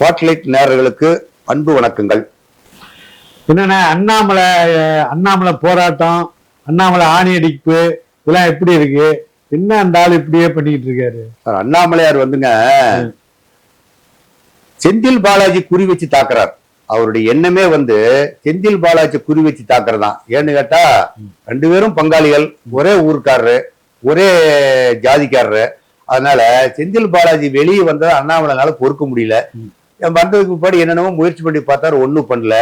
Spotlight நேயர்களுக்கு அன்பு வணக்கங்கள். என்னன்னா அண்ணாமலை அண்ணாமலை போராட்டம் அண்ணாமலை ஆணி அடிப்பு இதெல்லாம் எப்படி இருக்கு? என்ன அந்த ஆள் இப்படியே பண்ணிட்டு இருக்காரு? அண்ணாமலையார் வந்துங்க செந்தில் பாலாஜி குறி வச்சு தாக்குறார். அவருடைய எண்ணமே வந்து செந்தில் பாலாஜி குறி வச்சு தாக்குறதான் ஏன்னு கேட்டா ரெண்டு பேரும் பங்காளிகள் ஒரே ஊருக்காரரு ஒரே ஜாதிக்காரரு. அதனால செந்தில் பாலாஜி வெளியே வந்தா அண்ணாமலைனால பொறுக்க முடியல. வந்ததுக்கு முன்னாடி என்னென்னமோ முயற்சி பண்ணி பார்த்தாரு ஒன்றும் பண்ணல.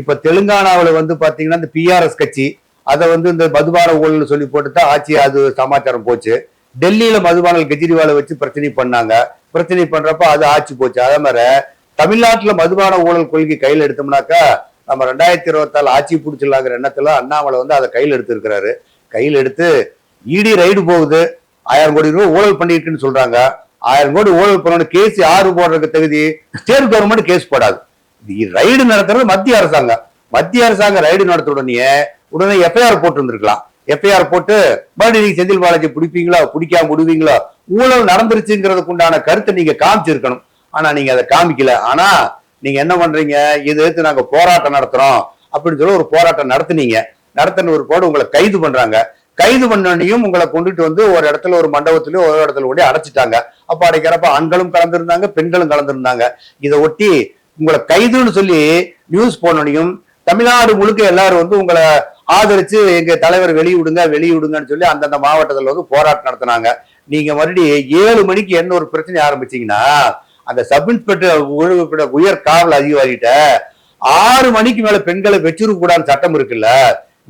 இப்போ தெலுங்கானாவில் வந்து பார்த்தீங்கன்னா இந்த பிஆர்எஸ் கட்சி அதை வந்து இந்த மதுபான ஊழல் சொல்லி போட்டு தான் ஆட்சி அது சமாச்சாரம் போச்சு. டெல்லியில் மதுபானல் கெஜ்ரிவாலை வச்சு பிரச்சனை பண்ணாங்க. பிரச்சனை பண்ணுறப்ப அது ஆட்சி போச்சு. அதே மாதிரி தமிழ்நாட்டில் மதுபான ஊழல் கொள்கை கையில் எடுத்தோம்னாக்கா நம்ம ரெண்டாயிரத்தி இருபத்தாலு ஆட்சி பிடிச்சிடலாங்கிற எண்ணத்தில் அண்ணாமலை வந்து அதை கையில் எடுத்திருக்கிறாரு. கையில் எடுத்து இடி ரைடு போகுது. ஆயிரம் கோடி ரூபாய் ஊழல் பண்ணியிருக்குன்னு சொல்கிறாங்க ஆயிரம் கோடி ஊழல் பண்ணணும் கேஸ் யாரு போடுறதுக்கு தகுதி ஸ்டேட் கவர்மெண்ட் கேஸ் போடாது. இது ரைடு நடத்துறது மத்திய அரசாங்கம். மத்திய அரசாங்கம் ரைடு நடத்த உடனே உடனே எஃப்ஐஆர் போட்டு வந்திருக்கலாம் எஃப்ஐஆர் போட்டு மறுபடியும் நீங்க செந்தில் பாலாஜி பிடிப்பீங்களா? பிடிக்காம விடுவீங்களா? ஊழல் நடந்துருச்சுங்கிறதுக்கு உண்டான கருத்தை நீங்க காமிச்சிருக்கணும். ஆனா நீங்க அதை காமிக்கல. ஆனா நீங்க என்ன பண்றீங்க? இது எதிர்த்து நாங்க போராட்டம் நடத்துறோம். அப்படின்னு சொல்லி ஒரு போராட்டம் நடத்துனீங்க. நடத்தின ஒரு போடு உங்களை கைது பண்றாங்க. கைது பண்ணனையும் உங்களை கொண்டுட்டு வந்து ஒரு இடத்துல ஒரு மண்டபத்திலயோ ஒரு இடத்துல கொண்டு அடைச்சிட்டாங்க. அப்ப அடைக்கிறப்ப ஆண்களும் கலந்துருந்தாங்க பெண்களும் கலந்துருந்தாங்க. இதை ஒட்டி உங்களை கைதுன்னு சொல்லி நியூஸ் போனனையும் தமிழ்நாடு முழுக்க எல்லாரும் வந்து உங்களை ஆதரிச்சு எங்க தலைவர் வெளியிடுங்க வெளியிடுங்கன்னு சொல்லி அந்தந்த மாவட்டத்தில் வந்து போராட்டம் நடத்தினாங்க. நீங்க மறுபடியும் ஏழு மணிக்கு என்ன ஒரு பிரச்சனை ஆரம்பிச்சீங்கன்னா அந்த சப் இன்ஸ்பெக்டர் உயர் காவல் அதிகாரிகிட்ட ஆறு மணிக்கு மேல பெண்களை வச்சிருக்க கூடாது சட்டம் இருக்குல்ல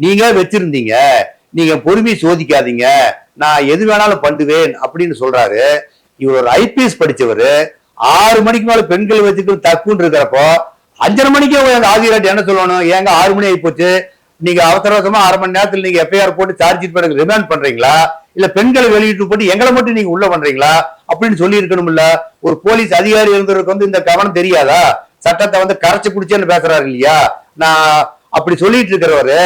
நீங்க வச்சிருந்தீங்க. நீங்க பொறுமையை சோதிக்காதீங்க. நான் எது வேணாலும் பண்ணுவேன் அப்படின்னு சொல்றாரு. இவர் ஒரு ஐபிஎஸ் படிச்சவர். ஆறு மணிக்கு மேல பெண்கள் வச்சுட்டு தப்புன்னு இருக்கிறப்போ அஞ்சரை மணிக்கே போய் அந்த ஆதிராட்டி என்ன சொல்லணும்? ஏங்க ஆறு மணி ஆகி போச்சு நீங்க அவசர அவசரமா அரை மணி நேரத்தில் நீங்க எஃப்ஐஆர் போட்டு சார்ஜ் ஷீட் பண்ண ரிமாண்ட் பண்றீங்களா? இல்ல பெண்களை வெளியிட்டு போட்டு எங்களை மட்டும் நீங்க உள்ள பண்றீங்களா? அப்படின்னு சொல்லி இருக்கணும்ல. ஒரு போலீஸ் அதிகாரி இருந்தவருக்கு வந்து இந்த கவனம் தெரியாதா? சட்டத்தை வந்து கரைச்சு குடிச்சேன்னு பேசுறாரு இல்லையா? நான் அப்படி சொல்லிட்டு இருக்கிறவரு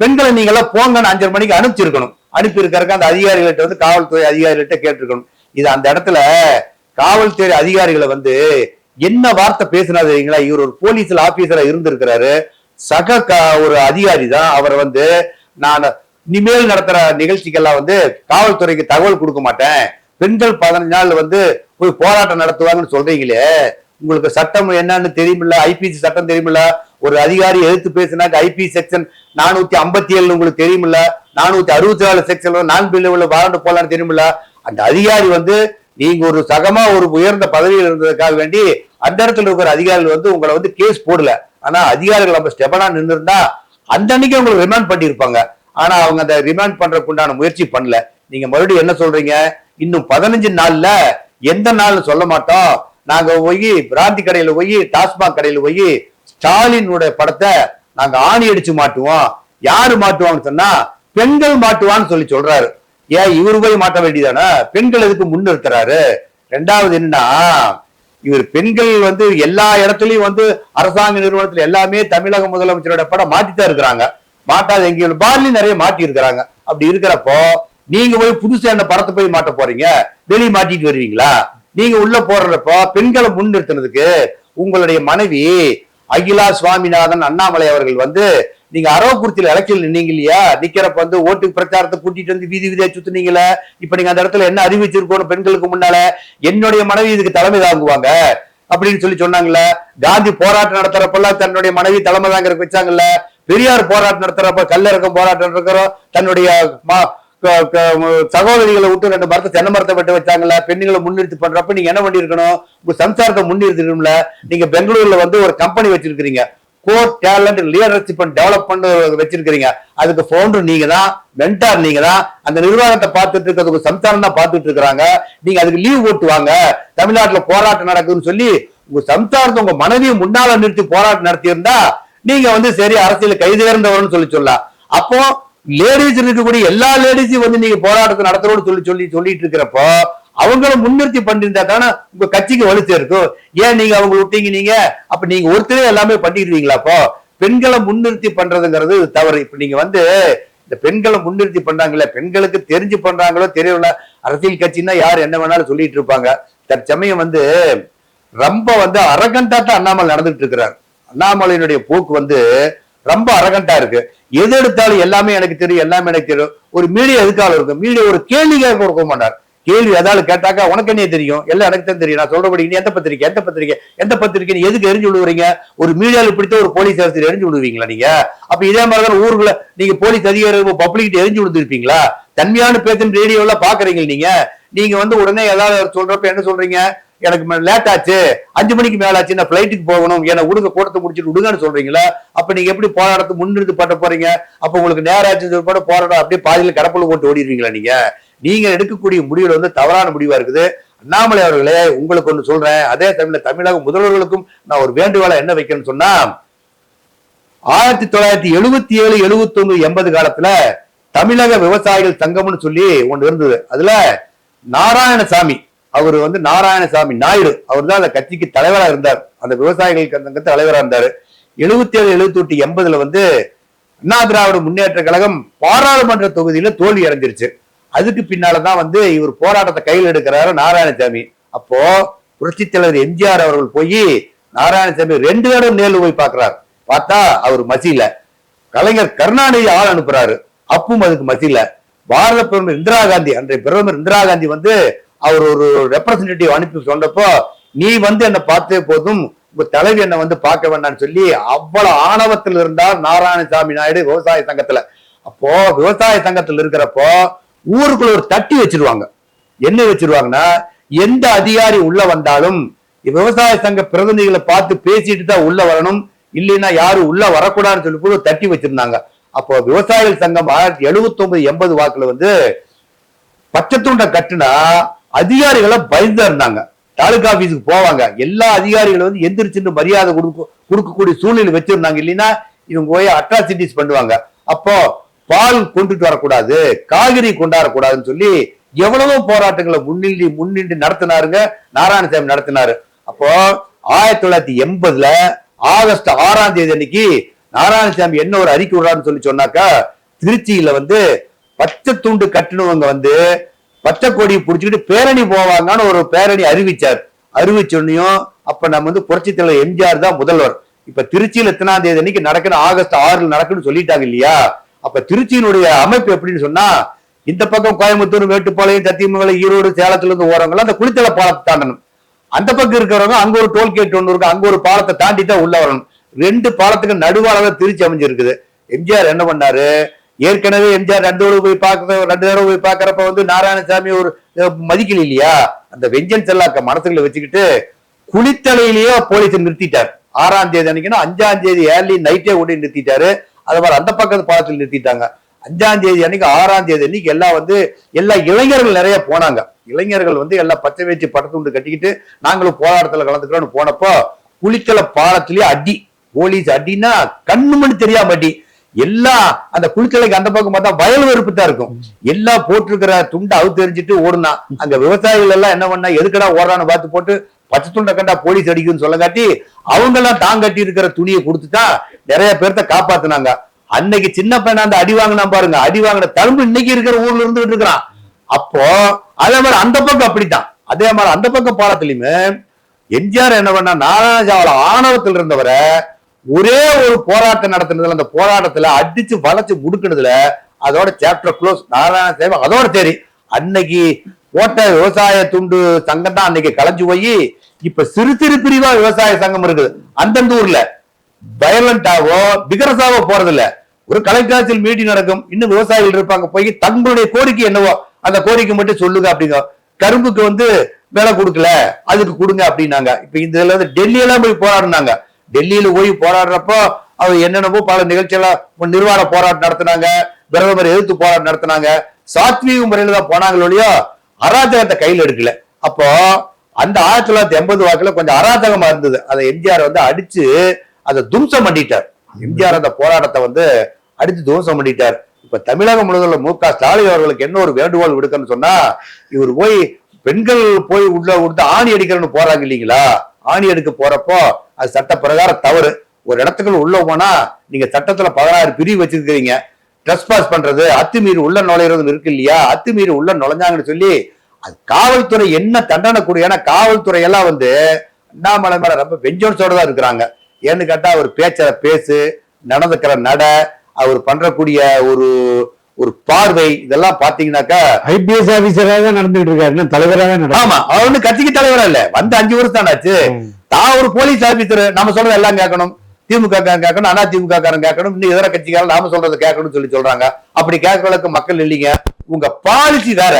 பெண்களை நீங்க எல்லாம் போங்கன்னு அஞ்சரை மணிக்கு அனுப்பிச்சிருக்கணும். அனுப்பி இருக்கறக்கு அந்த அதிகாரிகள்ட்ட வந்து காவல்துறை அதிகாரிகள்ட்ட கேட்டிருக்கணும். இது அந்த இடத்துல காவல்துறை அதிகாரிகளை வந்து என்ன வார்த்தை பேசினா தெரியுங்களா? இவர் ஒரு போலீஸ்ல ஆபீசரா இருந்திருக்கிறாரு. சக ஒரு அதிகாரி தான். அவர் வந்து நான் இனிமேல் நடத்துற நிகழ்ச்சிக்கெல்லாம் வந்து காவல்துறைக்கு தகவல் கொடுக்க மாட்டேன். பெண்கள் பதினஞ்சு நாள் வந்து போய் போராட்டம் நடத்துவாங்கன்னு சொல்றீங்களே. உங்களுக்கு சட்டம் என்னன்னு தெரியுமில்ல? ஐபிசி சட்டம் தெரியுமில்ல? ஒரு அதிகாரி எழுத்து பேசினாக்க ஐபி செக்ஷன் நானூத்தி ஐம்பத்தி ஏழு உங்களுக்கு தெரியுமில்ல? நானூத்தி அறுபத்தி நாலு செக்ஷன் நான் பில்லு உள்ள வாரண்டு போலான்னு தெரியுமில்ல? அந்த அதிகாரி வந்து நீங்க ஒரு சகமா ஒரு உயர்ந்த பதவியில் இருந்ததுக்காக வேண்டி அந்த இடத்துல இருக்கிற அதிகாரிகள் வந்து உங்களை வந்து கேஸ் போடல. ஆனா அதிகாரிகள் நம்ம ஸ்டெபனா நின்றுருந்தா அந்த அன்னைக்கு உங்களுக்கு ரிமாண்ட் பண்ணியிருப்பாங்க ஆனா அவங்க அந்த ரிமாண்ட் பண்றதுக்கு உண்டான முயற்சி பண்ணல. நீங்க மறுபடியும் என்ன சொல்றீங்க? இன்னும் பதினஞ்சு நாள்ல எந்த நாள்னு சொல்ல மாட்டோம். நாங்க போய் பிராந்தி கடையில போய் டாஸ்மாக் கடையில போய் ஸ்டாலினுடைய படத்தை நாங்க ஆணி அடிச்சு மாட்டுவோம். யாரு மாட்டுவாங்கன்னு சொன்னா பெண்கள் மாட்டுவான்னு சொல்லி சொல்றாரு. ஏன் இவரு போய் மாட்ட வேண்டியதானே? பெண்கள் எதுக்கு முன்னிறுத்துறாரு? ரெண்டாவது என்னன்னா இவர் பெண்கள் வந்து எல்லா இடத்துலயும் வந்து அரசாங்க நிறுவனத்துல எல்லாமே தமிழக முதலமைச்சரோட படம் மாட்டித்தான் இருக்கிறாங்க. மாட்டாத எங்க பார்லி நிறைய மாட்டி இருக்கிறாங்க அப்படி இருக்கிறப்போ நீங்க போய் புதுசா என்ன படத்தை போய் மாட்ட போறீங்க? வெளியே மாட்டிட்டு வருவீங்களா? நீங்க உள்ள போடுறப்போ பெண்களை முன்னிறுத்தினதுக்கு உங்களுடைய மனைவி அகிலா சுவாமிநாதன் அண்ணாமலை அவர்கள் வந்து நீங்க அரவக்குறிச்சியில் எலெக்ஷன் நின்னீங்க இல்லையா? நிக்கிறப்ப வந்து ஓட்டு பிரச்சாரத்தை கூட்டிட்டு வந்து வீதி வீதியா சுத்துனீங்களே? இப்ப நீங்க அந்த இடத்துல என்ன அறிவிச்சிருக்கணும் பெண்களுக்கு முன்னால என்னுடைய மனைவி இதுக்கு தலைமை தாங்குவாங்க அப்படின்னு சொல்லி சொன்னாங்கல்ல. காந்தி போராட்டம் நடத்துறப்பெல்லாம் தன்னுடைய மனைவி தலைமை தாங்கிறதுக்கு வச்சாங்கல்ல. பெரியார் போராட்டம் நடத்துறப்ப கல்லறக்கம் போராட்டம் நடக்கிறோம் தன்னுடைய ம- சகோதரிகளை விட்டு ரெண்டு மரத்தை தென்னை மரத்தை வெட்ட வச்சாங்கல்ல பெண்களை முன்னிறுத்தி பண்றப்ப நீங்க என்ன பண்ணிருக்கணும்? உங்க சம்சாரத்தை முன்னிறுத்திக்கணும்ல நீங்க பெங்களூர்ல வந்து ஒரு கம்பெனி வச்சிருக்கீங்க core talent leadership and development வச்சிருக்கீங்க அதுக்கு ஃபவுண்டர் நீங்க தான் மென்டார் நீங்க தான் அந்த நிர்வாகத்தை பார்த்துட்டு இருக்கிறது உங்க சம்சாரம் தான் பார்த்துட்டு இருக்கிறாங்க. நீங்க அதுக்கு லீவ் ஓட்டுவாங்க தமிழ்நாட்டுல போராட்டம் நடக்குதுன்னு சொல்லி உங்க சம்சாரத்தை உங்க மனைவியை முன்னால நிறுத்தி போராட்டம் நடத்தியிருந்தா நீங்க வந்து சரி அரசியல் கைதேர்ந்தவர்னு சொல்லி சொல்லலாம். அப்போ லேடிஸ் இருக்கக்கூடிய எல்லா லேடிஸையும் வந்து நீங்க போராட்டத்தை நடத்துறோம்னு சொல்லி சொல்லி சொல்லிட்டு இருக்கிறப்போ அவங்கள முன்னிறுத்தி பண்ணிருந்தா தானே உங்க கட்சிக்கு வலு இருக்கும் ஏன் நீங்க அவங்க விட்டீங்க நீங்க? அப்ப நீங்க ஒருத்தரே எல்லாமே பண்ணிடுவீங்களா அப்போ? பெண்களை முன்னிறுத்தி பண்றதுங்கிறது தவறு. இப்ப நீங்க வந்து இந்த பெண்களை முன்னிறுத்தி பண்றாங்கல்ல பெண்களுக்கு தெரிஞ்சு பண்றாங்களோ தெரியல. அரசியல் கட்சின்னா யார் என்ன வேணாலும் சொல்லிட்டு இருப்பாங்க. தற்சமயம் வந்து ரொம்ப வந்து அரகண்டா அண்ணாமலை நடந்துட்டு இருக்கிறார். அண்ணாமலையினுடைய போக்கு வந்து ரொம்ப அரகண்டா இருக்கு. எது எடுத்தாலும் எல்லாமே எனக்கு தெரியும் எல்லாமே எனக்கு தெரியும். ஒரு மீடியா எதுக்காக இருக்கும் மீடியா ஒரு கேள்வி கேட்க கொடுக்க மாட்டார். கேள்வி ஏதாவது கேட்டாக்கா உனக்கு என்ன தெரியும்? எல்லாம் எனக்கு தான் தெரியும். நான் சொல்றபடி நீ எந்த பத்திரிக்கை? எந்த பத்திரிக்கை? எந்த பத்திரிக்கை எதுக்கு எரிஞ்சு விடுவீங்க ஒரு மீடியாவில் பிடித்த ஒரு போலீஸ் ஆசிரியர் எரிஞ்சு விடுவீங்களா நீங்க? அப்ப இதே மாதிரி தான் ஊருக்குள்ள நீங்க போலீஸ் அதிகாரி பப்ளிக் எரிஞ்சு விடுந்திருப்பீங்களா தன்மையான பேச்சு ரேடியோல பாக்குறீங்க நீங்க. நீங்க வந்து உடனே ஏதாவது சொல்றப்ப என்ன சொல்றீங்க? எனக்கு லேட் ஆச்சு. அஞ்சு மணிக்கு மேல ஆச்சு நான் ஃப்ளைட்டுக்கு போகணும். ஏன்னா விடுங்க கூட்டத்தை முடிச்சுட்டு விடுங்கன்னு சொல்றீங்களா? அப்ப நீங்க எப்படி போராட்டத்தை முன்னிறுத்து பண்ண போறீங்க? அப்ப உங்களுக்கு நேரம் ஆச்சு கூட போராட்டம் அப்படியே பாதியில் கடப்புல போட்டு ஓடிடுவீங்களா நீங்க? நீங்க எடுக்கக்கூடிய முடிவுல வந்து தவறான முடிவா இருக்குது. அண்ணாமலை அவர்களே உங்களுக்கு ஒன்று சொல்றேன். அதே தமிழ்ல தமிழக முதல்வர்களுக்கும் நான் ஒரு வேண்டுகோளை என்ன வைக்கணும்னு சொன்னா ஆயிரத்தி தொள்ளாயிரத்தி எழுபத்தி ஏழு எழுபத்தி ஒன்பது எண்பது காலத்துல தமிழக விவசாயிகள் சங்கம்னு சொல்லி ஒன்று இருந்தது. அதுல நாராயணசாமி அவர் வந்து நாராயணசாமி நாயுடு. அவர் தான் அந்த கட்சிக்கு தலைவராக இருந்தார். அந்த விவசாயிகள் சங்கத்து தலைவராக இருந்தார். எழுபத்தி ஏழு எழுபத்தி எட்டு எண்பதுல வந்து அண்ணா திராவிட முன்னேற்ற கழகம் பாராளுமன்ற தொகுதியில தோல்வி அடைஞ்சிருச்சு. அதுக்கு பின்னாலதான் வந்து இவர் போராட்டத்தை கையில் எடுக்கிறாரு நாராயணசாமி. அப்போ புரட்சி தலைவர் எம்ஜிஆர் அவர்கள் போய் நாராயணசாமி ரெண்டு தடவை நேரில் போய் பார்க்கிறார். பார்த்தா அவர் மசியில. கலைஞர் கருணாநிதி ஆள் அனுப்புறாரு. அப்பும் அதுக்கு மசியில. பாரத பிரதமர் இந்திரா காந்தி அன்றைய பிரதமர் இந்திரா காந்தி வந்து அவர் ஒரு ரெப்ரசன்டேட்டிவ் அனுப்பி சொன்னப்போ நீ வந்து என்னை பார்த்தே போதும். உங்க தலைவி என்ன வந்து பார்க்க வேண்டாம்னு சொல்லி அவ்வளவு ஆணவத்தில் இருந்தார் நாராயணசாமி நாயுடு விவசாய சங்கத்துல. அப்போ விவசாய சங்கத்துல இருக்கிறப்போ ஊருக்குள்ள ஒரு தட்டி வச்சிருவாங்க. என்ன வச்சிருவாங்கன்னா எந்த அதிகாரி உள்ள வந்தாலும் விவசாய சங்க பிரதிநிதிகளை பார்த்து பேசிட்டு தான் உள்ள வரணும். இல்லைன்னா யாரும் உள்ள வரக்கூடாதுன்னு சொல்லி கூட தட்டி வச்சிருந்தாங்க. அப்போ விவசாயிகள் சங்கம் ஆயிரத்தி எழுபத்தி ஒன்பது எண்பது வாக்குல வந்து பச்சைத்துண்டை கட்டுனா அதிகாரிகளை பயந்து இருந்தாங்க. தாலுகா ஆபீஸுக்கு போவாங்க. எல்லா அதிகாரிகளும் வந்து எந்திரிச்சுன்னு மரியாதை கொடுக்க கொடுக்கக்கூடிய சூழ்நிலை வச்சிருந்தாங்க. இல்லைன்னா இவங்க போய் அட்ராசிட்டிஸ் பண்ணுவாங்க. அப்போ பால் கொண்டுட்டு வரக்கூடாது காய்கறி கொண்டாடக்கூடாதுன்னு சொல்லி எவ்வளவோ போராட்டங்களை முன்னின்றி முன்னின்று நடத்தினாருங்க. நாராயணசாமி நடத்தினாரு. அப்போ ஆயிரத்தி தொள்ளாயிரத்தி எண்பதுல ஆகஸ்ட் ஆறாம் தேதி அன்னைக்கு நாராயணசாமி என்ன ஒரு அறிக்கை விடுறாருன்னு சொல்லி சொன்னாக்கா திருச்சியில வந்து பச்சை துண்டு கட்டினவங்க வந்து பச்சை கொடியை பிடிச்சிக்கிட்டு பேரணி போவாங்கன்னு ஒரு பேரணி அறிவிச்சார். அறிவிச்சோன்னையும் அப்ப நம்ம வந்து புரட்சி தலைவர் எம்ஜிஆர் தான் முதல்வர். இப்ப திருச்சியில் எத்தனாம் தேதி அன்னைக்கு நடக்கணும் ஆகஸ்ட் ஆறுல நடக்குன்னு சொல்லிட்டாங்க இல்லையா? அப்ப திருச்சியினுடைய அமைப்பு எப்படின்னு சொன்னா இந்த பக்கம் கோயம்புத்தூர் மேட்டுப்பாளையம் சத்தியமங்கலம் ஈரோடு சேலத்துல இருந்து ஓரவங்க அந்த குளித்தலை பாலத்தை தாண்டணும். அந்த பக்கம் இருக்கிறவங்க அங்க ஒரு டோல்கேட் ஒன்று இருக்கு அங்க ஒரு பாலத்தை தாண்டி தான் உள்ள வரணும். ரெண்டு பாலத்துக்கு நடுவால தான் திருச்சி அமைஞ்சிருக்குது. எம்ஜிஆர் என்ன பண்ணாரு? ஏற்கனவே எம்ஜிஆர் ரெண்டு தடவை போய் பார்க்க ரெண்டு தடவை போய் பார்க்கறப்ப வந்து நாராயணசாமி ஒரு மதிக்கல இல்லையா? அந்த வெஞ்சன் செல்லாக்க க- வச்சுக்கிட்டு குளித்தலையிலேயே போலீஸ் நிறுத்திட்டார். ஆறாம் தேதி அன்னைக்குன்னா அஞ்சாம் தேதி ஏர்லி நைட்டே ஓடி நிறுத்திட்டாரு. அது மாதிரி அந்த பக்கத்து பாலத்தில் நிறுத்திட்டாங்க. அஞ்சாம் தேதி அன்னைக்கு ஆறாம் தேதி அன்னைக்கு எல்லாம் வந்து எல்லா இளைஞர்கள் நிறைய போனாங்க. இளைஞர்கள் வந்து எல்லாம் பச்சை வச்சு படத்துண்டு கட்டிக்கிட்டு நாங்களும் போராட்டத்துல கலந்துக்கிறோம்னு போனப்போ குளித்தலை பாலத்திலேயே அடி போலீஸ் அடின்னா கண்ணுமணி தெரியாம அடி. எல்லா அந்த குளித்தலைக்கு அந்த பக்கம் பார்த்தா வயல் வெறுப்பு தான் இருக்கும். எல்லாம் போட்டிருக்கிற துண்டை அவுத்து எரிஞ்சிட்டு ஓடுனா அங்க விவசாயிகள் எல்லாம் என்ன பண்ணா எதுக்கடா ஓடுறான்னு பார்த்து போட்டு பச்சை துண்டை கண்டா போலீஸ் அடிக்கும்னு சொல்ல காட்டி அவங்க எல்லாம் தாங்க கட்டி இருக்கிற துணியை கொடுத்துட்டா நிறைய பேர்த்த காப்பாத்துனாங்க. அன்னைக்கு சின்ன பையனா அந்த அடி வாங்கினா பாருங்க அடி வாங்கின தரும்பு இன்னைக்கு இருக்கிற ஊர்ல இருந்துட்டு இருக்கிறான். அப்போ அதே மாதிரி அந்த பக்கம் அப்படித்தான். அதே மாதிரி அந்த பக்கம் பாலத்திலயுமே எம்ஜிஆர் என்ன பண்ணா நாராயணசாவல ஆணவத்தில் இருந்தவரை ஒரே ஒரு போராட்டம் நடத்துனதுல அந்த போராட்டத்துல அடிச்சு வளைச்சு முடுக்கினதுல அதோட சாப்டர் க்ளோஸ் நாராயணசாமி அதோட சரி. அன்னைக்கு போட்ட விவசாய துண்டு சங்கம் தான் அன்னைக்கு கலைஞ்சு போய் இப்ப சிறு சிறு பிரிவா விவசாய சங்கம் இருக்குது. அந்தந்த ஊர்ல. வயலண்டாவோ பிகரசாவோ போறது இல்ல ஒரு கலெக்டர் மீட்டிங் நடக்கும். இன்னும் விவசாயிகள் இருப்பாங்க. போய் தங்களுடைய கோரிக்கை என்னவோ அந்த கோரிக்கை மட்டும் சொல்லுங்க அப்படிங்க. கரும்புக்கு வந்து விலை கொடுக்கல. அதுக்கு கொடுங்க அப்படின்னாங்க. இப்ப இந்த இதுல வந்து டெல்லியெல்லாம் போய் போராடினாங்க. டெல்லியில போய் போராடுறப்போ அவர் என்னென்னவோ பல நிகழ்ச்சியெல்லாம் நிர்வாண போராட்டம் நடத்தினாங்க பிரதமர் எதிர்த்து போராட்டம் நடத்தினாங்க. சாத்வீக முறையில தான் போனாங்களோ இல்லையோ அராஜகத்தை கையில் எடுக்கல. அப்போ அந்த ஆயிரத்தி தொள்ளாயிரத்தி எண்பது வாக்குல கொஞ்சம் அராஜகமா இருந்தது. அதை எம்ஜிஆர் வந்து அடிச்சு அதை தும்சம் பண்ணிட்டார். எம்ஜிஆர் அந்த போராட்டத்தை வந்து அடிச்சு துவம்சம் பண்ணிட்டார். இப்ப தமிழகம் முழுவதும் மு க ஸ்டாலின் அவர்களுக்கு என்ன ஒரு வேண்டுகோள் விடுக்கன்னு சொன்னா இவர் போய் பெண்கள் போய் உள்ள கொடுத்து ஆணி அடிக்கிறன்னு போறாங்க இல்லைங்களா? ஆணி எடுக்க போறப்போ அது சட்ட பிரகாரம் தவறு. ஒரு இடத்துக்குள்ள உள்ள போனா நீங்க சட்டத்துல பதினாறு பிரிவு வச்சிருக்கிறீங்க. ட்ரெஸ்பாஸ் பண்றது அத்துமீறி உள்ள நுழையிறது இருக்கு இல்லையா? அத்துமீறி உள்ள நுழைஞ்சாங்கன்னு சொல்லி அது காவல்துறை என்ன தண்டனை கூடிய ஏன்னா காவல்துறை எல்லாம் வந்து அண்ணாமலை மேல ரொம்ப வெஞ்சோன்ஸோட தான் இருக்கிறாங்க. ஏன்னு கேட்டா அவர் பேச்ச பேசு நடந்துக்கிற நட அவர் பண்றக்கூடிய ஒரு ஒரு பார்வை இதெல்லாம் பாத்தீங்கன்னாக்கா ஐபிஎஸ் ஆபீசரா தான் நடந்துட்டு இருக்காரு. இன்னும் தலைவரா தான் நடக்கும் ஆமா அவர் வந்து கட்சிக்கு தலைவரா இல்ல. வந்து அஞ்சு வருஷம் தானாச்சு தான் ஒரு போலீஸ் ஆபீசர் நம்ம சொல்றது எல்லாம் கேட்கணும். திமுக கேட்கணும் அண்ணா திமுக காரன் கேட்கணும் இன்னும் இதர கட்சிக்காரன் நாம சொல்றதை கேட்கணும்னு சொல்லி சொல்றாங்க. அப்படி கேட்கற அளவுக்கு மக்கள் இல்லைங்க. உங்க பாலிசி வேற.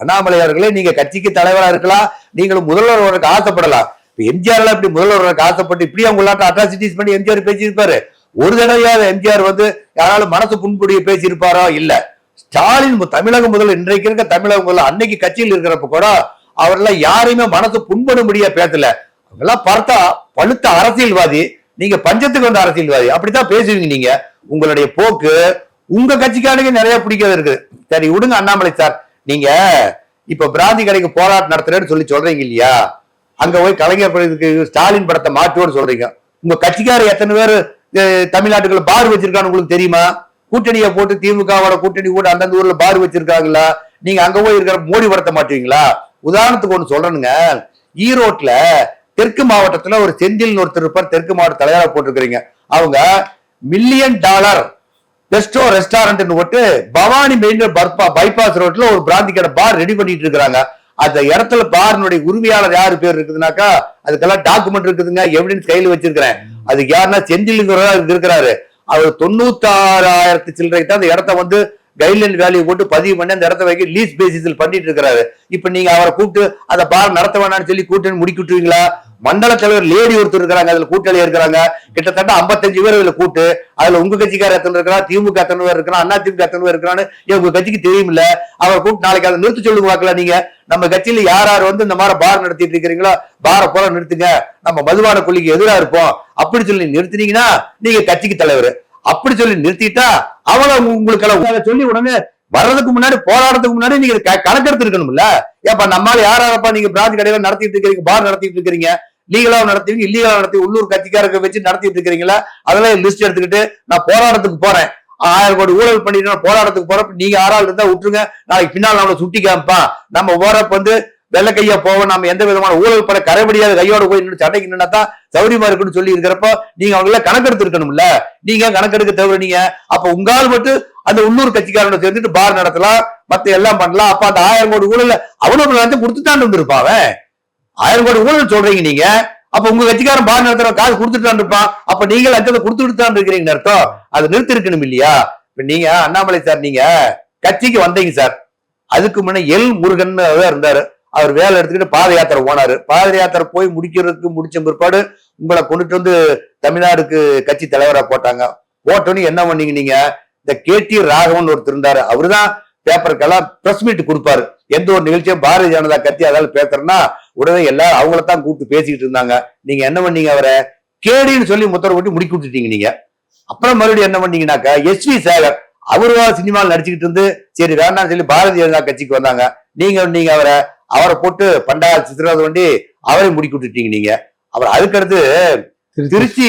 அண்ணாமலை அவர்களே நீங்க கட்சிக்கு தலைவரா இருக்கலாம். நீங்களும் முதல்வர் ஆசைப்படலாம். எம்ஜிஆர் இப்படி முதல்வர் ஆசைப்பட்டு இப்படி உங்களாட்ட அட்ராசிட்டிஸ் பண்ணி எம்ஜிஆர் பேசியிருப்பாரு. ஒரு தடவையாவது எம்ஜிஆர் வந்து யாராலும் மனசு புண்புடிய பேசியிருப்பாரோ? இல்ல. ஸ்டாலின் மு- தமிழக முதல்வர் இன்றைக்கு இருக்க தமிழக முதல்வர் அன்னைக்கு கட்சியில் இருக்கிறப்ப கூட அவரெல்லாம் யாரையுமே மனசு புண்படும்படியா பேசல. அவங்கெல்லாம் பார்த்தா பழுத்த அரசியல்வாதி நீங்க பஞ்சத்துக்கு வந்த அரசியல்வாதி. அப்படித்தான் பேசுவீங்க நீங்க. உங்களுடைய போக்கு உங்க கட்சிக்காரங்க நிறைய பிடிக்காது இருக்குது. சரி விடுங்க அண்ணாமலை சார். நீங்க இப்ப பிராந்தி கடைக்கு போராட்டம் நடத்துறேன்னு சொல்லி சொல்றீங்க இல்லையா? அங்க போய் கலைஞர் படத்துக்கு ஸ்டாலின் படத்தை மாற்றுவோன்னு சொல்றீங்க. உங்க கட்சிக்காரர் எத்தனை பேர் தமிழ்நாட்டுக்குள்ள பார் வச்சிருக்கான்னு உங்களுக்கு தெரியுமா? கூட்டணியை போட்டு திமுகவோட கூட்டணி கூட அந்தந்த ஊர்ல பார் வச்சிருக்காங்களா நீங்க அங்க போய் இருக்கிற மோடி படத்தை மாட்டீங்களா உதாரணத்துக்கு ஒண்ணு சொல்றேனுங்க. ஈரோட்ல தெற்கு மாவட்டத்துல ஒரு செந்தில் ஒருத்தர் இருப்பார். தெற்கு மாவட்ட தலைவராக போட்டிருக்கிறீங்க. அவங்க மில்லியன் டாலர் பெஸ்டோ ரெஸ்டாரண்ட் போட்டு பவானி மெயின் பைபாஸ் ரோட்ல ஒரு பிராந்தி கடை பார் ரெடி பண்ணிட்டு இருக்கிறாங்க. அந்த இடத்துல பாரனுடைய உரிமையாளர் யாரு பேர் இருக்குதுனாக்கா அதுக்கெல்லாம் டாக்குமெண்ட் இருக்குதுங்க எவிடன்ஸ் கையில வச்சிருக்கிறேன். அதுக்கு யாருன்னா செந்திலுங்கிறதா இருக்கிறாரு அவர் தொண்ணூத்தாறாயிரத்து சில்லறை தான் அந்த இடத்த வந்து கைட்லைன் வேல்யூ போட்டு பதிவு பண்ணி அந்த இடத்த வைக்க லீஸ் பேசிஸில் பண்ணிட்டு இருக்கிறாரு. இப்ப நீங்க அவரை கூப்பிட்டு அதை பார் நடத்த வேணாம்னு சொல்லி கூட்டணி முடிக்கிட்டுவீங்களா மண்டல தலைவர் லேடி ஒருத்தர் இருக்கிறாங்க அதுல கூட்டணி இருக்கிறாங்க. கிட்டத்தட்ட 55 பேர் இதுல கூட்டு. அதுல உங்க கட்சிக்கார எத்தனை இருக்கிறான் திமுக எத்தனை பேர் இருக்கிறான் அண்ணா திமுக எத்தனை பேர் இருக்கிறான்னு உங்க கட்சிக்கு தெரியுமில்ல. அவர் கூப்பிட்டு நாளைக்கு அதை நிறுத்தி சொல்லுங்க பார்க்கலாம் நீங்க. நம்ம கட்சியில யார் யார் வந்து இந்த மாதிரி பார் நடத்திட்டு இருக்கிறீங்களோ பார போல நிறுத்துங்க. நம்ம மதுபான கொள்கைக்கு எதிரா இருப்போம். அப்படி சொல்லி நிறுத்தினீங்கன்னா நீங்க கட்சிக்கு தலைவர். அப்படி சொல்லி நிறுத்திட்டா அவள உங்களுக்கு உங்களை சொல்லி உடனே வர்றதுக்கு முன்னாடி போராடுறதுக்கு முன்னாடி நீங்க க- கணக்கெடுத்து இருக்கணும்ல. ஏப்பா நம்மளால யாராப்பா நீங்க பிராந்தி கடையில நடத்திட்டு இருக்கிறீங்க பார் நடத்திட்டு இருக்கிறீங்க. லீகலாக நடத்துவீங்க இல்லீகலாக நடத்தி உள்ளூர் கட்சிக்காரங்க வச்சு நடத்திட்டு இருக்கிறீங்களா? அதெல்லாம் லிஸ்ட் எடுத்துக்கிட்டு நான் போராட்டத்துக்கு போறேன். ஆயிரம் கோடி ஊழல் பண்ணிட்டு நான் போராட்டத்துக்கு போறப்ப நீங்க ஆறாள் இருந்தா விட்டுருங்க. நாளைக்கு பின்னால் நம்மளை சுட்டி காமிப்பா. நம்ம போறப்ப வந்து வெள்ளை கையா போவோம். நம்ம எந்த விதமான ஊழல் பட கரைபடியாத கையோட போய் நின்று சண்டைக்கு நின்னா தான் சௌரியமா இருக்குன்னு சொல்லி இருக்கிறப்போ நீங்க அவங்கள கணக்கெடுத்து இருக்கணும்ல நீங்க கணக்கெடுக்க தவிர அப்ப உங்கால் மட்டும் அந்த உள்ளூர் கட்சிக்காரனோட சேர்ந்துட்டு பார் நடத்தலாம். மத்த எல்லாம் பண்ணலாம். அப்ப அந்த ஆயிரம் கோடி ஊழல் அவனுக்கு கொடுத்துட்டான் இருந்திருப்பான் ஆயிரம் கோடி ஊழல் சொல்றீங்க நீங்க. அப்ப உங்க கட்சிக்காரன் பார் நடத்துற காசு கொடுத்துட்டான் இருப்பான் அப்ப நீங்க லஞ்சத்தை கொடுத்துட்டு தான் இருக்கிறீங்க அர்த்தம். அது நிறுத்தி இருக்கணும் இல்லையா? இப்ப நீங்க அண்ணாமலை சார் நீங்க கட்சிக்கு வந்தீங்க சார். அதுக்கு முன்ன எல் முருகன் இருந்தாரு. அவர் வேலை எடுத்துக்கிட்டு பாத யாத்திரை போனாரு. பாத யாத்திரை போய் முடிக்கிறதுக்கு முடிச்ச பிற்பாடு உங்களை கொண்டுட்டு வந்து தமிழ்நாடுக்கு கட்சி தலைவரா போட்டாங்க. போட்டோன்னு என்ன பண்ணீங்க நீங்க? இந்த கேடி ராகவன் ஒருத்தர் இருந்தாரு. அவருதான் பேப்பருக்கெல்லாம் பிரஸ் மீட் கொடுப்பாரு. எந்த ஒரு நிகழ்ச்சியும் பாரதிய ஜனதா கட்சி அதால பேசுறேன்னா உடனே எல்லாரும் அவங்கள தான் கூப்பிட்டு பேசிக்கிட்டு இருந்தாங்க. நீங்க என்ன பண்ணீங்க அவரை? கேடின்னு சொல்லி முத்திர கொட்டி முடிக்கி விட்டுட்டீங்க நீங்க. அப்புறம் மறுபடியும் என்ன பண்ணீங்கன்னாக்கா எஸ் வி சேகர் அவருவா சினிமாவில் நடிச்சுக்கிட்டு இருந்து சரி வேண்டாம்னு சொல்லி பாரதிய ஜனதா கட்சிக்கு வந்தாங்க. நீங்க நீங்க அவரை அவரை போட்டு பண்டா சித்திரவதை பண்ணி அவரை முடிக்கி விட்டுட்டீங்க நீங்க. அப்புறம் அதுக்கடுத்து திருச்சி.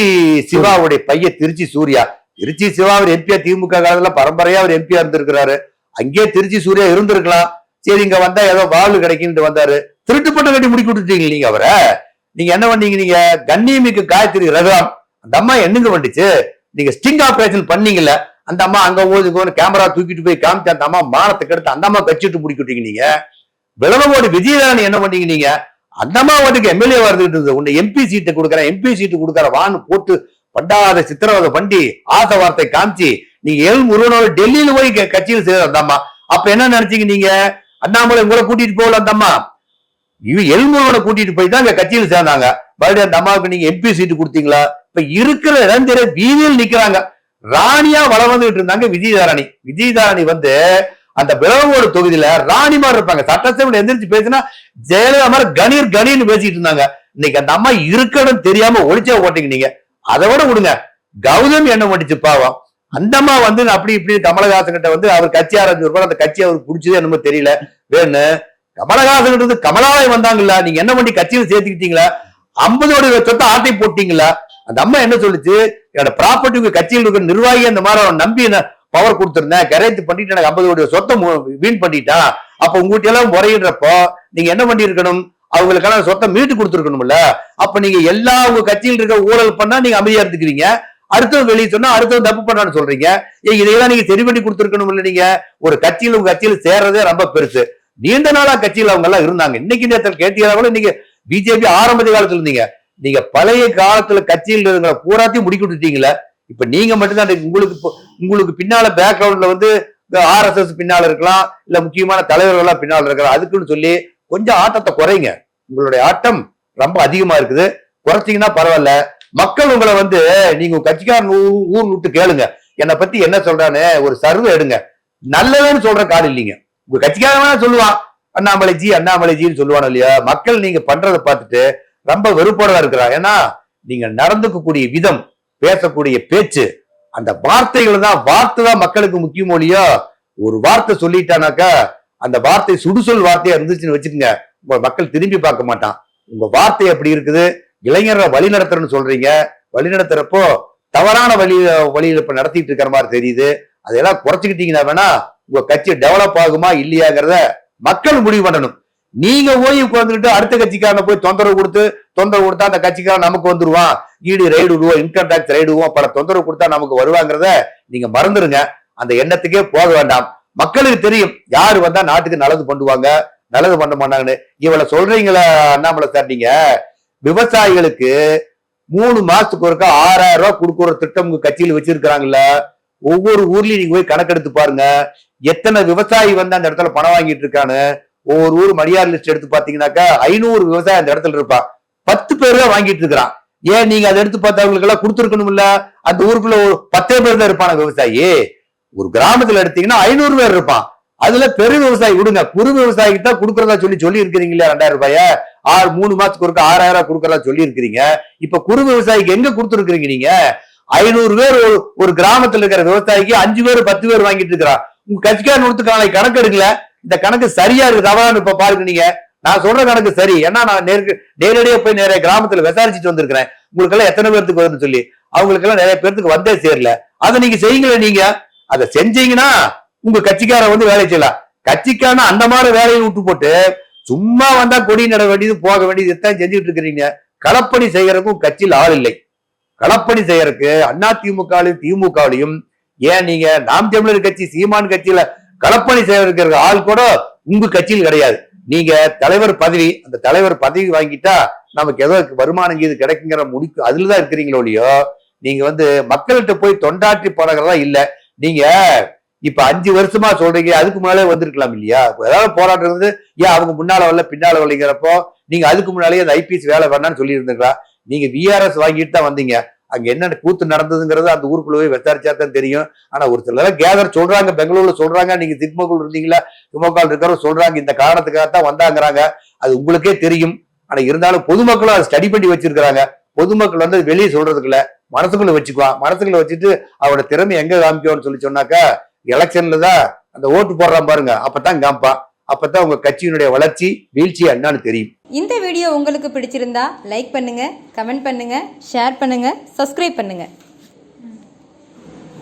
சிவாவுடைய பையன் திருச்சி சூர்யா. திருச்சி சிவா அவர் எம்பியா திமுக காலத்துல பரம்பரையா அவர் எம்பியா இருந்திருக்கிறாரு. அங்கேயே திருச்சி சூர்யா இருந்திருக்கலாம். சரி இங்க வந்தா ஏதோ வாழ்வு கிடைக்குன்னு வந்தாரு. திருட்டு பட்டம் கட்டி முடிக்கி விட்டுட்டீங்க நீங்க அவரை. நீங்க என்ன பண்ணீங்க நீங்க? கண்ணியமிக்கு காயத்ரி ரகுராம். அந்த அம்மா என்னங்க வந்துச்சு நீங்க ஸ்டிங் ஆபரேஷன் பண்ணீங்கல்ல. அந்த அம்மா அங்க ஓதுக்கு கேமரா தூக்கிட்டு போய் காமிச்சு அந்த அம்மா மானத்துக்கு எடுத்து அந்த அம்மா கட்சிட்டு முடிக்கி நீங்க. விளவமோடி விஜயதாரணி என்ன பண்ணீங்க நீங்க? அந்த அம்மா வந்துக்கு எம்எல்ஏ வந்துகிட்டு இருந்தது. உன்னை எம்பி சீட்டு கொடுக்குறேன். எம்பி சீட்டு கொடுக்குற வான்னு போட்டு பண்டாத சித்திரவதை பண்ணி ஆசை வார்த்தை காமிச்சு நீங்க எல் முருகனோட டெல்லியில போய் கட்சியில் செய்யற அந்த அம்மா. அப்ப என்ன நினைச்சீங்க நீங்க? அண்ணாமலை உங்களை கூட்டிட்டு போகல அந்த அம்மா. இவன் எல்முருகனை கூட்டிட்டு போய் தான் இங்க கட்சியில் சேர்ந்தாங்க. மறுபடியும் அந்த அம்மாவுக்கு நீங்க எம்பி சீட்டு கொடுத்தீங்களா? இப்ப இருக்கிற இளைஞர வீதியில் நிக்கிறாங்க. ராணியா வளம் வந்துகிட்டு இருந்தாங்க விஜயதாரணி. விஜயதாரணி வந்து அந்த விளவோடு தொகுதியில ராணி மாதிரி இருப்பாங்க. சட்டசபையில் எந்திரிச்சு பேசினா ஜெயலலிதா மாதிரி கணீர் கணீர்னு பேசிட்டு இருந்தாங்க. இன்னைக்கு அந்த அம்மா இருக்கணும் தெரியாம ஒழிச்சா ஓட்டிங்க நீங்க. அதை விட விடுங்க. கௌதம் என்ன பண்ணிச்சு பாவம். அந்த அம்மா வந்து அப்படி இப்படி கமலஹாசன் கிட்ட வந்து அவர் கட்சி ஆரம்பிச்சு அந்த கட்சி அவருக்கு பிடிச்சது என்னமோ தெரியல. வேணும் கமலஹாசன் கிட்ட கமலாலயம் வந்தாங்கல்ல. நீங்க என்ன பண்ணி கட்சியில சேர்த்துக்கிட்டீங்களா? ஐம்பதோட சொத்தை ஆட்டை போட்டீங்களா அந்த அம்மா என்ன சொல்லுச்சு? என்னோட ப்ராப்பர்ட்டி உங்க கட்சியில் இருக்கிற நிர்வாகி அந்த மாதிரி அவன் நம்பி பவர் கொடுத்துருந்தேன். கரைத்து பண்ணிட்டு எனக்கு ஐம்பது கோடி சொத்தை வீண் பண்ணிட்டான் அப்ப உங்ககிட்ட எல்லாம் முறையிடுறப்போ நீங்க என்ன பண்ணிருக்கணும் அவங்களுக்கான சொத்தை மீட்டு கொடுத்துருக்கணும்ல. அப்ப நீங்க எல்லா உங்க கட்சியில் இருக்க ஊழல் பண்ணா நீங்க அமைதியா இருந்துக்கிறீங்க அடுத்தவன் வெளியே சொன்னா அடுத்தவன் தப்பு பண்ணான்னு சொல்றீங்க. இதையெல்லாம் நீங்க சரி பண்ணி கொடுத்துருக்கணும் இல்ல நீங்க. ஒரு கட்சியில் உங்க கட்சியில் சேர்றதே ரொம்ப பெருசு. நீண்ட நாளா கட்சியில் அவங்க எல்லாம் இருந்தாங்க. இன்னைக்கு நேரத்தில் கேட்டீங்கன்னா கூட நீங்க பிஜேபி ஆரம்பத்த காலத்துல இருந்தீங்க. நீங்க பழைய காலத்துல கட்சியில் இருக்கிற பூராத்தையும் முடிக்க விட்டுட்டீங்களே இப்ப நீங்க மட்டும்தான் உங்களுக்கு இப்போ- உங்களுக்கு பின்னால பேக்ரவுண்ட்ல வந்து ஆர்எஸ்எஸ் பின்னால இருக்கலாம் இல்ல முக்கியமான தலைவர்கள் எல்லாம் பின்னால இருக்கலாம். அதுக்குன்னு சொல்லி கொஞ்சம் ஆட்டத்தை குறைங்க. உங்களுடைய ஆட்டம் ரொம்ப அதிகமா இருக்குது. குறைச்சிங்கன்னா பரவாயில்ல. மக்கள் உங்களை வந்து நீங்க உங்க கட்சிக்காரன் ஊ- ஊர் விட்டு கேளுங்க. என்னை பத்தி என்ன சொல்றான்னு ஒரு சர்வே எடுங்க. நல்லதுன்னு சொல்ற காடு இல்லைங்க. உங்க கட்சிக்காரன் வேணா சொல்லுவான் அண்ணாமலை ஜி அண்ணாமலை ஜின்னு இல்லையா மக்கள் நீங்க பண்றதை பார்த்துட்டு ரொம்ப வெறுப்போட தான் ஏன்னா நீங்க நடந்துக்கக்கூடிய விதம் பேசக்கூடிய பேச்சு அந்த வார்த்தைகள் தான் வார்த்தை தான் மக்களுக்கு முக்கியமோ இல்லையோ ஒரு வார்த்தை சொல்லிட்டானாக்கா அந்த வார்த்தை சுடுசொல் வார்த்தையா இருந்துச்சுன்னு வச்சுக்கோங்க உங்க மக்கள் திரும்பி பார்க்க மாட்டான். உங்க வார்த்தை எப்படி இருக்குது? இளைஞரை வழி நடத்துறேன்னு சொல்றீங்க. வழி நடத்துறப்போ தவறான வழி வழியில இப்ப நடத்திட்டு இருக்கிற மாதிரி தெரியுது. அதெல்லாம் குறைச்சிக்கிட்டீங்கன்னா வேணா உங்க கட்சி டெவலப் ஆகுமா இல்லையாங்கிறத மக்கள் முடிவு பண்ணணும். நீங்க ஓய்வு உட்காந்துக்கிட்டு அடுத்த கட்சிக்காரனை போய் தொந்தரவு கொடுத்து தொந்தரவு கொடுத்தா அந்த கட்சிக்காரன் நமக்கு வந்துருவான் ஈடு ரைடு விடுவோம் இன்கம் டாக்ஸ் ரைடு விடுவோம் பல தொந்தரவு கொடுத்தா நமக்கு வருவாங்கிறத நீங்க மறந்துருங்க. அந்த எண்ணத்துக்கே போக வேண்டாம். மக்களுக்கு தெரியும் யாரு வந்தா நாட்டுக்கு நல்லது பண்ணுவாங்க நல்லது பண்ண மாட்டாங்கன்னு. இவளை சொல்றீங்களா அண்ணாமலை சார் நீங்க? விவசாயிகளுக்கு மூணு மாசத்துக்கு ஒருக்கா ஆறாயிரம் ரூபாய் கொடுக்குற திட்டம் உங்க கட்சியில ஒவ்வொரு ஊர்லயும் நீங்க போய் கணக்கெடுத்து பாருங்க. எத்தனை விவசாயி வந்து அந்த இடத்துல பணம் வாங்கிட்டு இருக்கான்னு ஒவ்வொரு ஊர் மரியாதை லிஸ்ட் எடுத்து பாத்தீங்கன்னாக்கா ஐநூறு விவசாயி அந்த இடத்துல இருப்பான் பத்து பேர் தான் வாங்கிட்டு இருக்கிறான். ஏன் நீங்க அதை எடுத்து பார்த்தவங்களுக்கு எல்லாம் கொடுத்துருக்கணும்ல? அந்த ஊருக்குள்ள ஒரு பத்தே பேர் தான் இருப்பான விவசாயி? ஒரு கிராமத்துல எடுத்தீங்கன்னா ஐநூறு பேர் இருப்பான். அதுல பெரு விவசாயி விடுங்க. குறு விவசாயிக்கு தான் கொடுக்கறதா சொல்லி சொல்லி இருக்கிறீங்க இல்லையா ரெண்டாயிரம் ரூபாய? ஆறு மூணு மாசத்துக்கு ஒருக்க ஆறாயிரம் ரூபாய் கொடுக்கறதா சொல்லி இருக்கிறீங்க இப்ப குறு விவசாயிக்கு எங்க கொடுத்துருக்கீங்க நீங்க? ஐநூறு பேர் ஒரு ஒரு கிராமத்துல இருக்கிற விவசாயிக்கு அஞ்சு பேர் பத்து பேர் வாங்கிட்டு இருக்கிறான் உங்க கட்சிக்காரன் கொடுத்துக்கான கணக்கு எடுக்கல. இந்த கணக்கு சரியா இருக்கு தவறான்னு இப்ப பாருங்க நீங்க. நான் சொல்ற கணக்கு சரி. ஏன்னா நான் நேருக்கு நேரடியா போய் நிறைய கிராமத்துல விசாரிச்சுட்டு வந்திருக்கிறேன். உங்களுக்கு எல்லாம் எத்தனை பேர்த்துக்கு வருதுன்னு சொல்லி. அவங்களுக்கு எல்லாம் நிறைய பேர்த்துக்கு வந்தே சேரல. அதை நீங்க செய்யுங்களே நீங்க. அதை செஞ்சீங்கன்னா உங்க கட்சிக்கார வந்து வேலை செய்யலாம் கட்சிக்கான அந்த மாதிரி வேலையை விட்டு போட்டு சும்மா வந்தா கொடி நட வேண்டியது போக வேண்டியது தான் செஞ்சுட்டு இருக்கிறீங்க. களப்பணி செய்யறதுக்கும் கட்சியில் ஆள் இல்லை. களப்பணி செய்யறதுக்கு அண்ணா திமுகவிலும் திமுகவிலையும் ஏன் நீங்க நாம் தமிழர் கட்சி சீமான் கட்சியில களப்பணி செய்யறதுக்கு ஆள் கூட உங்க கட்சியில் கிடையாது. நீங்க தலைவர் பதவி அந்த தலைவர் பதவி வாங்கிட்டா நமக்கு ஏதோ வருமானம் இது கிடைக்குங்கிற முடிக்கு அதுலதான் இருக்கிறீங்களோ இல்லையோ நீங்க வந்து மக்கள்கிட்ட போய் தொண்டாற்றி பழகிறதா இல்ல. நீங்க இப்ப அஞ்சு வருஷமா சொல்றீங்க அதுக்கு முன்னாலே வந்திருக்கலாம் இல்லையா? ஏதாவது போராட்டம் வந்து ஏன் அவங்க முன்னால வரல பின்னால வரலைங்கிறப்போ நீங்க அதுக்கு முன்னாலேயே அந்த ஐபிஎஸ் வேலை வேணாம்னு சொல்லி இருந்திருக்கலாம் நீங்க விஆர்எஸ் வாங்கிட்டு தான் வந்தீங்க. அங்க என்ன கூத்து நடந்ததுங்கிறது அந்த ஊருக்குள்ள போய் விசாரிச்சா தான் தெரியும். ஆனா ஒரு சிலர் கேதர் சொல்றாங்க பெங்களூர்ல சொல்றாங்க நீங்க திக்மகுள் இருந்தீங்களா திமுகவில் இருக்கிறவங்க சொல்றாங்க இந்த காரணத்துக்காக தான் வந்தாங்கிறாங்க. அது உங்களுக்கே தெரியும். ஆனா இருந்தாலும் பொதுமக்களும் அதை ஸ்டடி பண்ணி வச்சிருக்கிறாங்க. பொதுமக்கள் வந்து வெளியே சொல்றதுக்கு மனசுக்குள்ள வச்சுக்குவான் மனசுக்குள்ள வச்சுட்டு அவரோட திறமை எங்க காமிக்கும்னு சொல்லி சொன்னாக்கா எலெக்ஷன்ல தான் அந்த ஓட்டு போடுறான் பாருங்க. அப்பதான் காமிப்பான் அப்பதான் உங்க கட்சியினுடைய வளர்ச்சி வீழ்ச்சி என்னன்னு தெரியும். இந்த வீடியோ உங்களுக்கு பிடிச்சிருந்தா லைக் பண்ணுங்க கமெண்ட் பண்ணுங்க ஷேர் பண்ணுங்க சப்ஸ்கிரைப் பண்ணுங்க.